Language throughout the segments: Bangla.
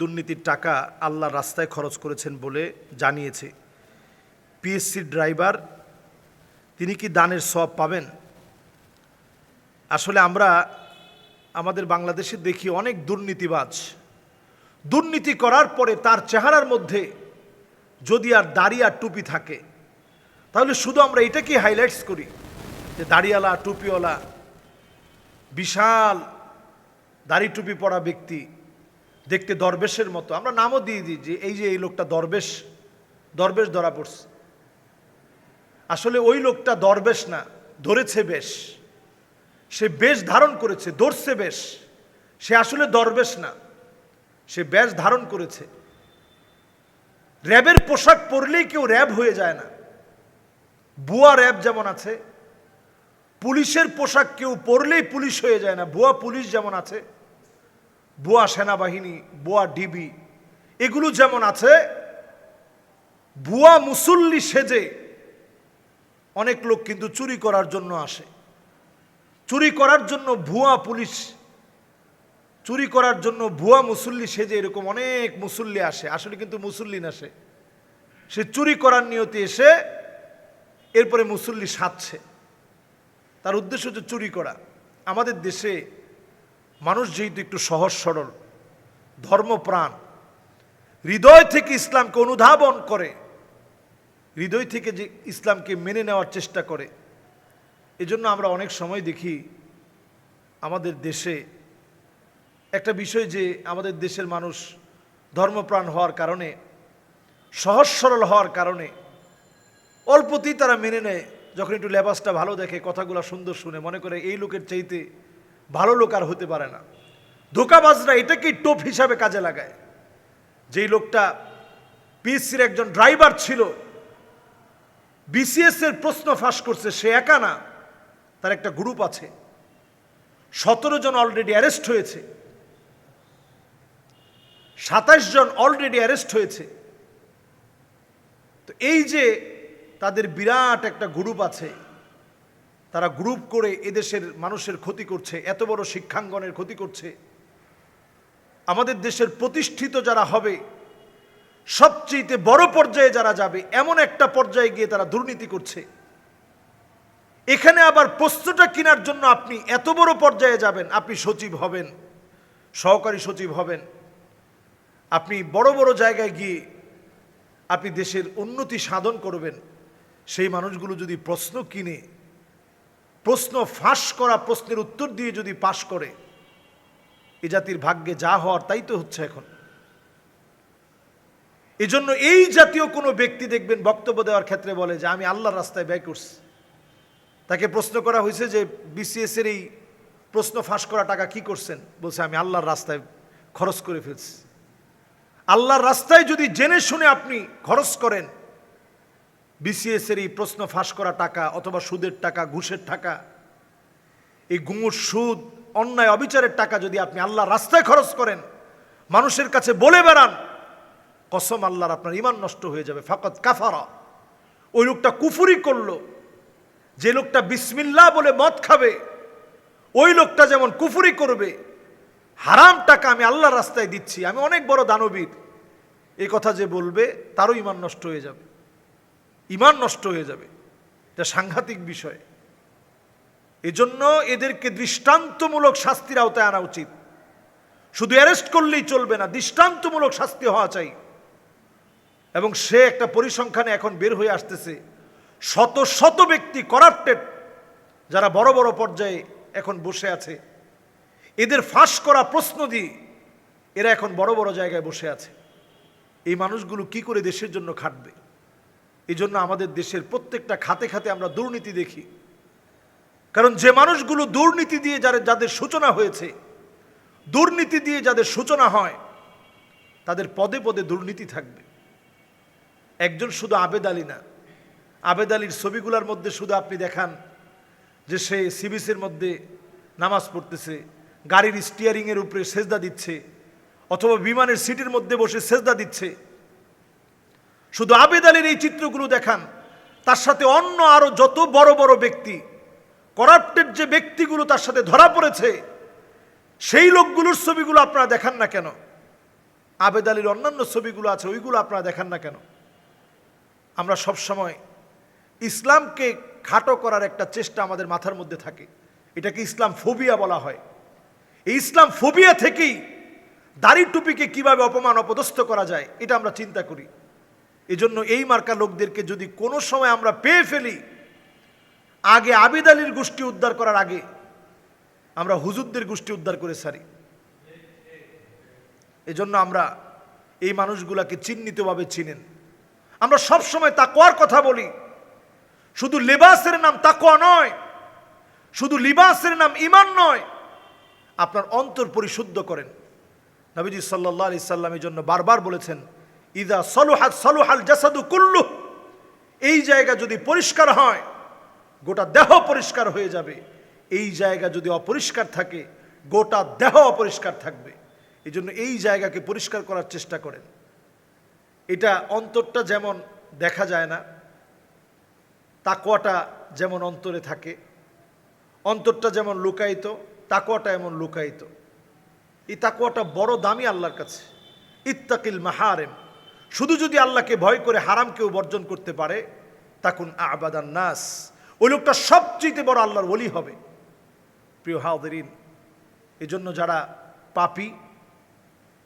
দুর্নীতির টাকা আল্লাহর রাস্তায় খরচ করেছেন বলে জানিয়েছে। পিএসসির ড্রাইভার তিনি কি দানের সব পাবেন? আসলে আমরা আমাদের বাংলাদেশে দেখি অনেক দুর্নীতিবাজ। দুর্নীতি করার পরে তার চেহারার মধ্যে যদি আর দাড়ি আর টুপি থাকে, তাহলে শুধু আমরা এটাকেই হাইলাইটস করি যে দাড়িওয়ালা, টুপিওয়ালা, বিশাল দাড়ি টুপি পরা ব্যক্তি দেখতে দরবেশের মতো। আমরা নামও দিয়ে দিই যে, এই যে এই লোকটা দরবেশ দরবেশ ধরা পড়ছে। আসলে ওই লোকটা দরবেশ না, ধরেছে বেশ। সে বেশ ধারণ করেছে, ধরছে বেশ। সে আসলে দরবেশ না, সে বেশ ধারণ করেছে। র্যাবের পোশাক পরলেই কেউ র্যাব হয়ে যায় না। বুয়া র্যাব যেমন আছে, পুলিশের পোশাক কেউ পরলেই পুলিশ হয়ে যায় না। বুয়া পুলিশ যেমন আছে বুয়া সেনাবাহিনী, বুয়া ডিবি, এগুলো যেমন আছে, বুয়া মুসল্লি সেজে অনেক লোক কিন্তু চুরি করার জন্য আসে। চুরি করার জন্য ভুয়া পুলিশ, চুরি করার জন্য ভুয়া মুসল্লি সেজে এরকম অনেক মুসল্লি আসে। আসলে কিন্তু মুসল্লি না সে। সে চুরি করার নিয়তে এসে এরপরে মুসল্লি সাজছে তার উদ্দেশ্য হচ্ছে চুরি করা। আমাদের দেশে মানুষ যেহেতু একটু সহজ সরল, ধর্মপ্রাণ, হৃদয় থেকে ইসলামকে অনুধাবন করে, হৃদয় থেকে যে ইসলামকে মেনে নেওয়ার চেষ্টা করে, এজন্য আমরা অনেক সময় দেখি আমাদের দেশে একটা বিষয় যে আমাদের দেশের মানুষ ধর্মপ্রাণ হওয়ার কারণে, সহজ সরল হওয়ার কারণে অল্পতেই তারা মেনে নেয়, যখন একটু লেবাসটা ভালো দেখে, কথাগুলো সুন্দর শুনে, মনে করে এই লোকের চাইতে ভালো লোক আর হতে পারে না। ধোকাবাজরা এটাকেই টোপ হিসাবে কাজে লাগায়। যেই লোকটা পিএসসির একজন ড্রাইভার ছিল, বিসিএস এর প্রশ্ন ফাঁস করছে, সে একা না, তার একটা গ্রুপ আছে। সতেরো জন অলরেডি অ্যারেস্ট হয়েছে। সাতাশ জন অলরেডি অ্যারেস্ট হয়েছে। তো এই যে তাদের বিরাট একটা গ্রুপ আছে তারা গ্রুপ করে এদেশের মানুষের ক্ষতি করছে, এত বড় শিক্ষাঙ্গনের ক্ষতি করছে। আমাদের দেশের প্রতিষ্ঠিত যারা হবে সবচেয়ে বড় পর্যায়ে যারা যাবে, এমন একটা পর্যায়ে গিয়ে তারা দুর্নীতি করছে। এখানে আবার প্রশ্নটা কেনার জন্য আপনি এত বড় পর্যায়ে যাবেন, আপনি সচিব হবেন, সহকারী সচিব হবেন। আপনি বড় বড় জায়গায় গিয়ে আপনি দেশের উন্নতি সাধন করবেন। সেই মানুষগুলো যদি প্রশ্ন কিনে প্রশ্ন ফাঁস করা প্রশ্নের উত্তর দিয়ে যদি পাশ করে, এ জাতির ভাগ্যে যা হওয়ার তাই তো হচ্ছে এখন। এজন্য এই জাতীয় কোনো ব্যক্তি দেখবেন বক্তব্য দেওয়ার ক্ষেত্রে বলে যে, আমি আল্লাহর রাস্তায় ব্যয় করছি। তাকে প্রশ্ন করা হয়েছে যে বিসিএস এর এই প্রশ্ন ফাঁস করা টাকা কি করছেন? বলছে, আমি আল্লাহর রাস্তায় খরচ করে ফেলছি। আল্লাহর রাস্তায় যদি জেনে শুনে আপনি খরচ করেন বিসিএস এর এই প্রশ্ন ফাঁস করা টাকা অথবা সুদের টাকা, ঘুষের টাকা, এই গুঙুর সুদ, অন্যায়, অবিচারের টাকা যদি আপনি আল্লাহর রাস্তায় খরচ করেন, মানুষের কাছে বলে বেড়ান, কসম আল্লাহর আপনার ইমান নষ্ট হয়ে যাবে। ফাকত কাফারা। ওই লোকটা কুফুরি করল। যে লোকটা বিসমিল্লাহ বলে মদ খাবে, ওই লোকটা যেমন কুফুরি করবে, হারাম টাকা আমি আল্লাহর রাস্তায় দিচ্ছি, আমি অনেক বড় দানবীর। এই কথা যে বলবে, তারও ইমান নষ্ট হয়ে যাবে। ইমান নষ্ট হয়ে যাবে। এটা সাংঘাতিক বিষয়। এজন্য এদেরকে দৃষ্টান্তমূলক শাস্তির আওতায় আনা উচিত। শুধু অ্যারেস্ট করলেই চলবে না, দৃষ্টান্তমূলক শাস্তি হওয়া চাই। এবং সে একটা পরিসংখ্যানে এখন বের হয়ে আসতেছে। শত শত ব্যক্তি করাপ্টেড, যারা বড় বড় পর্যায়ে এখন বসে আছে। এদের ফাঁস করা প্রশ্ন দিয়ে এরা এখন বড় বড় জায়গায় বসে আছে। এই মানুষগুলো কি করে দেশের জন্য খাটবে? এই জন্য আমাদের দেশের প্রত্যেকটা খাতে খাতে আমরা দুর্নীতি দেখি। কারণ যে মানুষগুলো দুর্নীতি দিয়ে যাদের যাদের সূচনা হয়েছে, দুর্নীতি দিয়ে যাদের সূচনা হয়, তাদের পদে পদে দুর্নীতি থাকবে। একজন শুধু আবেদ আলী না, আবেদ আলীর ছবিগুলোর মধ্যে শুধু আপনি দেখান যে সে সিবিসের মধ্যে নামাজ পড়তেছে, গাড়ির স্টিয়ারিংয়ের উপরে সেজদা দিচ্ছে, অথবা বিমানের সিটের মধ্যে বসে সেজদা দিচ্ছে শুধু আবেদ আলীর এই চিত্রগুলো দেখান, তার সাথে অন্য আরও যত বড় বড় ব্যক্তি, করাপ্টেড যে ব্যক্তিগুলো তার সাথে ধরা পড়েছে, সেই লোকগুলোর ছবিগুলো আপনারা দেখান না কেন? আবেদ আলীর অন্যান্য ছবিগুলো আছে, ওইগুলো আপনারা দেখান না কেন? আমরা সব সময় ইসলামকে খাটো করার একটা চেষ্টা আমাদের মাথার মধ্যে থাকে। এটাকে ইসলাম ফোবিয়া বলা হয়। এই ইসলাম ফোবিয়া থেকেই দাড়ি টুপিকে কীভাবে অপমান, অপদস্থ করা যায়, এটা আমরা চিন্তা করি। এজন্য এই মার্কা লোকদেরকে যদি কোনো সময় আমরা পেয়ে ফেলি, আগে আবিদ আলীর গোষ্ঠী উদ্ধার করার আগে আমরা হুজুরদের গোষ্ঠী উদ্ধার করে সারি। এজন্য আমরা এই মানুষগুলাকে চিহ্নিতভাবে চিনেন। আমরা সব সময় তাকোয়ার কথা বলি। শুধু লেবাসের নাম তাকোয়া নয়, শুধু লিবাসের নাম ইমান নয়, আপনার অন্তর পরিশুদ্ধ করেন। নবীজি সাল্লাহ আলি সাল্লামের জন্য বারবার বলেছেন ইদা সলুহাত সলুহাল জাসাদু কুল্লু এই জায়গা যদি পরিষ্কার হয়, গোটা দেহ পরিষ্কার হয়ে যাবে। এই জায়গা যদি অপরিষ্কার থাকে, গোটা দেহ অপরিষ্কার থাকবে। এই জন্য এই জায়গাকে পরিষ্কার করার চেষ্টা করেন। এটা অন্তরটা যেমন দেখা যায় না তাকোয়াটা যেমন অন্তরে থাকে, অন্তরটা যেমন লুকায়িত তাকোয়াটা এমন লুকায়িত। এই তাকোয়াটা বড় দামি আল্লাহর কাছে। ইত্তাকিল মাহারেম। শুধু যদি আল্লাহকে ভয় করে হারামকেও বর্জন করতে পারে, তাকুন আবাদান নাস। ওই লোকটা সবচেয়ে বড় আল্লাহর ওলি হবে। প্রিয় হাউদেরিন এই জন্য যারা পাপি,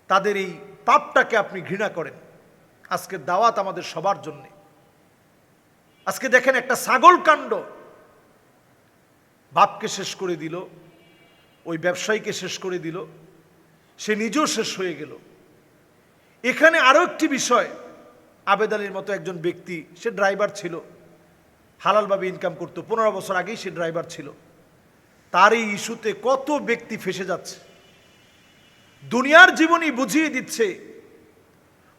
তাদের এই পাপটাকে আপনি ঘৃণা করেন। আজকের দাওয়াত আমাদের সবার জন্যে। আজকে দেখেন একটা ছাগল কাণ্ড। বাপকে শেষ করে দিল, ওই ব্যবসায়ীকে শেষ করে দিল, সে নিজেও শেষ হয়ে গেল। এখানে আরও একটি বিষয়, আবেদ আলীর মতো একজন ব্যক্তি, সে ড্রাইভার ছিল, হালালভাবে ইনকাম করতো, পনেরো বছর আগেই সে ড্রাইভার ছিল। তার এই ইস্যুতে কত ব্যক্তি ফেসে যাচ্ছে। দুনিয়ার জীবনই বুঝিয়ে দিচ্ছে,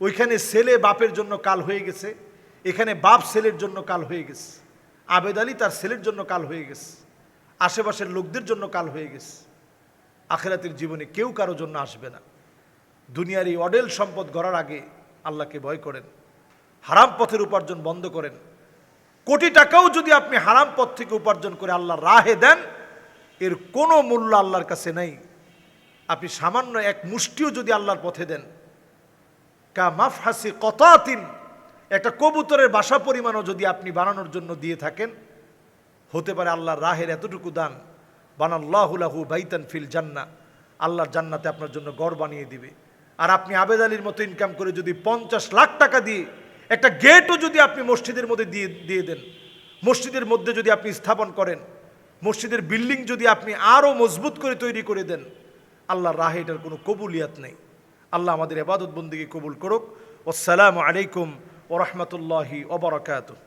ওইখানে ছেলে বাপের জন্য কাল হয়ে গেছে, এখানে বাপ ছেলের জন্য কাল হয়ে গেছে, আবেদ আলী তার ছেলের জন্য কাল হয়ে গেছে, আশেপাশের লোকদের জন্য কাল হয়ে গেছে। আখেরাতের জীবনে কেউ কারও জন্য আসবে না। দুনিয়ার এই অডেল সম্পদ গড়ার আগে আল্লাহকে ভয় করেন, হারাম পথের উপার্জন বন্ধ করেন। কোটি টাকাও যদি আপনি হারাম পথ থেকে উপার্জন করে আল্লাহর রাহে দেন, এর কোনো মূল্য আল্লাহর কাছে নেই। আপনি সামান্য এক মুষ্টিও যদি আল্লাহর পথে দেন, কা মাফহাসি কতাতিন, একটা কবুতরের বাসা পরিমাণও যদি আপনি বানানোর জন্য দিয়ে থাকেন, হতে পারে আল্লাহর রাহের এতটুকু দান বানাল্লাহুলাহু বাইতান ফিল জান্না আল্লাহর জান্নাতে আপনার জন্য গড় বানিয়ে দিবে। আর আপনি আবেদ আলীর মতো ইনকাম করে যদি পঞ্চাশ লাখ টাকা দিয়ে, একটা গেটও যদি আপনি মসজিদের মধ্যে দিয়ে দিয়ে দেন, মসজিদের মধ্যে যদি আপনি স্থাপন করেন, মসজিদের বিল্ডিং যদি আপনি আরও মজবুত করে তৈরি করে দেন, আল্লাহর রাহে এটার কোনো কবুলিয়াত নেই। আল্লাহ আমাদের এবাদত বন্দিকে কবুল করুক। আসসালামু আলাইকুম ওরহমতুল্লাহি ওবরাকাতুহ